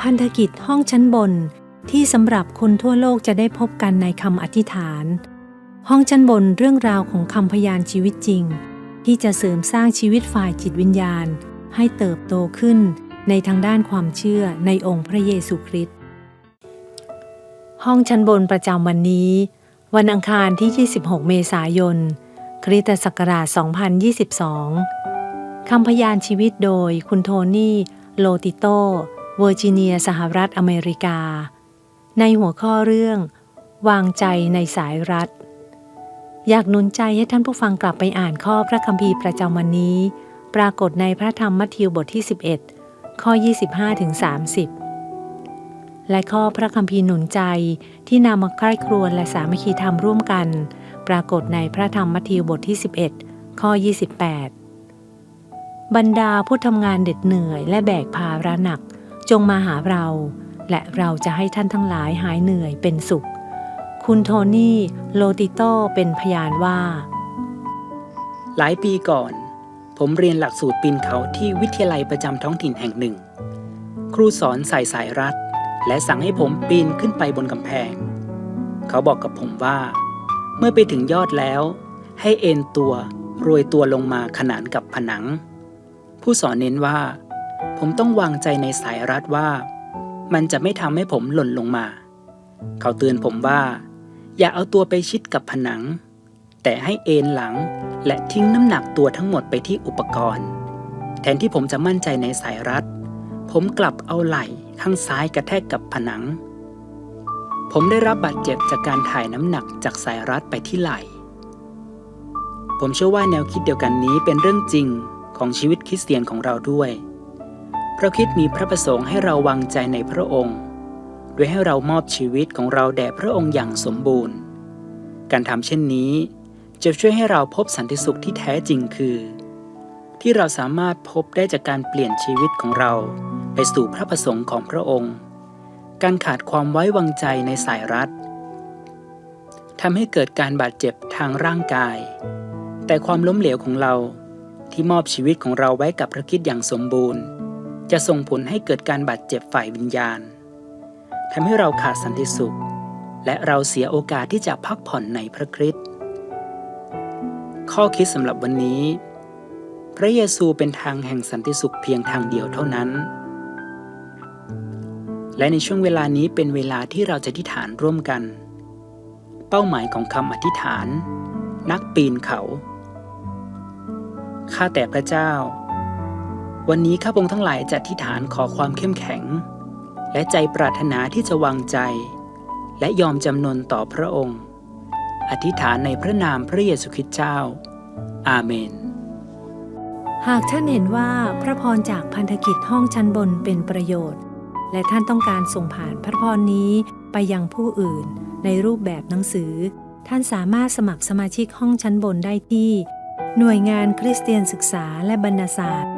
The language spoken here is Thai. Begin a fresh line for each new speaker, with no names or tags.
พันธกิจห้องชั้นบนที่สำหรับคนทั่วโลกจะได้พบกันในคำอธิษฐาน ห้องชั้นบนเรื่องราวของคำพยานชีวิตจริง ที่จะเสริมสร้างชีวิตฝ่ายจิตวิญญาณ ให้เติบโตขึ้นในทางด้านความเชื่อในองค์พระเยซูคริสต์ห้องชั้นบนประจำวันนี้ วันอังคารที่ 26 เมษายน คริสตศักราช 2022 คำพยานชีวิตโดยคุณโทนี่ โลติโต เวอร์จิเนียสหรัฐอเมริกา ในหัวข้อเรื่อง วางใจในสายรัฐ อยากหนุนใจให้ท่านผู้ฟังกลับไปอ่านข้อพระคัมภีร์ประจำวันนี้ ปรากฏในพระธรรมมัทธิวบทที่ 11 ข้อ 25ถึง30 และข้อพระคัมภีร์หนุนใจที่นำมาใกล้ครวญและสามัคคีธรรมร่วมกัน ปรากฏในพระธรรมมัทธิวบทที่ 11 ข้อ 28 บรรดาผู้ทำงานเด็ดเหนื่อยและแบกภาระหนัก จงมาหาเรา และเราจะให้ท่านทั้งหลายหายเหนื่อยเป็นสุข คุณโทนี่ โลติโตเป็นพยานว่า
หลายปีก่อน ผมเรียนหลักสูตรปีนเขาที่วิทยาลัยประจำท้องถิ่นแห่งหนึ่ง ครูสอนใส่สายรัด และสั่งให้ผมปีนขึ้นไปบนกำแพง เขาบอกกับผมว่า เมื่อไปถึงยอดแล้ว ให้เอนตัวโรยตัวลงมาขนานกับผนัง ผู้สอนเน้นว่า ผมต้องวางใจในสายรัดว่า มันจะไม่ทำให้ผมหล่นลงมา เขาเตือนผมว่า อย่าเอาตัวไปชิดกับผนัง แต่ให้เอนหลังและทิ้งน้ำหนักตัวทั้งหมดไปที่อุปกรณ์ แทนที่ผมจะมั่นใจในสายรัด ผมกลับเอาไหล่ข้างซ้ายกระแทกกับผนัง ผมได้รับบาดเจ็บจากการถ่ายน้ำหนักจากสายรัดไปที่ไหล่ ผมเชื่อว่าแนวคิดเดียวกันนี้เป็นเรื่องจริงของชีวิตคริสเตียนของเราด้วย พระคิดมีพระประสงค์ให้เราวางใจในพระองค์ โดยให้เรามอบชีวิตของเราแด่พระองค์อย่างสมบูรณ์ การทำเช่นนี้จะช่วยให้เราพบสันติสุขที่แท้จริงคือ ที่เราสามารถพบได้จากการเปลี่ยนชีวิตของเรา ไปสู่พระประสงค์ของพระองค์ การขาดความไว้วางใจในสายรัดทำให้เกิดการบาดเจ็บทางร่างกาย แต่ความล้มเหลวของเราที่มอบชีวิตของเราไว้กับพระคิดอย่างสมบูรณ์ จะส่งผลให้เกิดการบาดเจ็บฝ่ายวิญญาณทำให้เราขาดสันติสุข และเราเสียโอกาสที่จะพักผ่อนในพระคริสต์ข้อคิดสำหรับวันนี้ พระเยซูเป็นทางแห่งสันติสุขเพียงทางเดียวเท่านั้น และในช่วงเวลานี้เป็นเวลาที่เราจะอธิษฐานร่วมกัน เป้าหมายของคำอธิษฐาน นักปีนเขา ข้าแต่พระเจ้า วันนี้ข้าพงทั้งหลายจะอธิษฐานขอความเข้มแข็ง และใจปรารถนาที่จะวางใจ และยอมจำนนต่อพระองค์ อธิษฐานในพระนามพระเยซูคริสต์เจ้า อาเมน
หากท่านเห็นว่าพระพรจากพันธกิจห้องชั้นบนเป็นประโยชน์ และท่านต้องการส่งผ่านพระพรนี้ไปยังผู้อื่น ในรูปแบบหนังสือ ท่านสามารถสมัครสมาชิกห้องชั้นบนได้ที่ หน่วยงานคริสเตียนศึกษาและบรรณศาสตร์